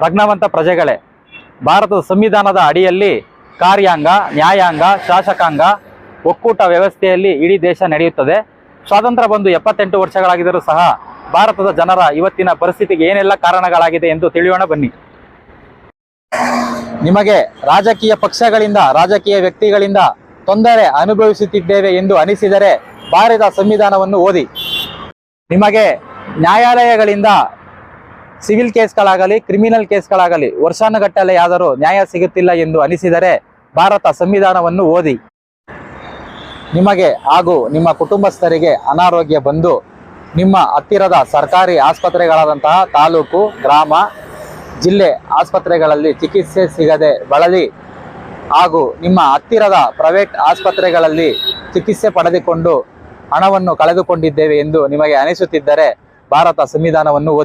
ಪ್ರಜ್ಞಾವಂತ ಪ್ರಜೆಗಳೇ. ಭಾರತದ ಸಂವಿಧಾನದ ಅಡಿಯಲ್ಲಿ ಕಾರ್ಯಾಂಗ, ನ್ಯಾಯಾಂಗ, ಶಾಸಕಾಂಗ, ಒಕ್ಕೂಟ ವ್ಯವಸ್ಥೆಯಲ್ಲಿ ಇಡೀ ದೇಶ ನಡೆಯುತ್ತದೆ. ಸ್ವಾತಂತ್ರ್ಯ ಬಂದು ಎಪ್ಪತ್ತೆಂಟು ವರ್ಷಗಳಾಗಿದ್ದರೂ ಸಹ ಭಾರತದ ಜನರ ಇವತ್ತಿನ ಪರಿಸ್ಥಿತಿಗೆ ಏನೆಲ್ಲ ಕಾರಣಗಳಾಗಿದೆ ಎಂದು ತಿಳಿಯೋಣ ಬನ್ನಿ. ನಿಮಗೆ ರಾಜಕೀಯ ಪಕ್ಷಗಳಿಂದ, ರಾಜಕೀಯ ವ್ಯಕ್ತಿಗಳಿಂದ ತೊಂದರೆ ಅನುಭವಿಸುತ್ತಿದ್ದೇವೆ ಎಂದು ಅನಿಸಿದರೆ ಭಾರತ ಸಂವಿಧಾನವನ್ನು ಓದಿ. ನಿಮಗೆ ನ್ಯಾಯಾಲಯಗಳಿಂದ ಸಿವಿಲ್ ಕೇಸ್ಗಳಾಗಲಿ, ಕ್ರಿಮಿನಲ್ ಕೇಸ್ಗಳಾಗಲಿ, ವರ್ಷಾನುಗಟ್ಟಲೆ ಯಾದರೂ ನ್ಯಾಯ ಸಿಗುತ್ತಿಲ್ಲ ಎಂದು ಅನಿಸಿದರೆ ಭಾರತ ಸಂವಿಧಾನವನ್ನು ಓದಿ. ನಿಮಗೆ ಹಾಗೂ ನಿಮ್ಮ ಕುಟುಂಬಸ್ಥರಿಗೆ ಅನಾರೋಗ್ಯ ಬಂದು ನಿಮ್ಮ ಹತ್ತಿರದ ಸರ್ಕಾರಿ ಆಸ್ಪತ್ರೆಗಳಾದಂತಹ ತಾಲೂಕು, ಗ್ರಾಮ, ಜಿಲ್ಲೆ ಆಸ್ಪತ್ರೆಗಳಲ್ಲಿ ಚಿಕಿತ್ಸೆ ಸಿಗದೆ ಬಳಲಿ ಹಾಗೂ ನಿಮ್ಮ ಹತ್ತಿರದ ಪ್ರೈವೇಟ್ ಆಸ್ಪತ್ರೆಗಳಲ್ಲಿ ಚಿಕಿತ್ಸೆ ಪಡೆದುಕೊಂಡು ಹಣವನ್ನು ಕಳೆದುಕೊಂಡಿದ್ದೇವೆ ಎಂದು ನಿಮಗೆ ಅನಿಸುತ್ತಿದ್ದರೆ ಭಾರತ ಸಂವಿಧಾನವನ್ನು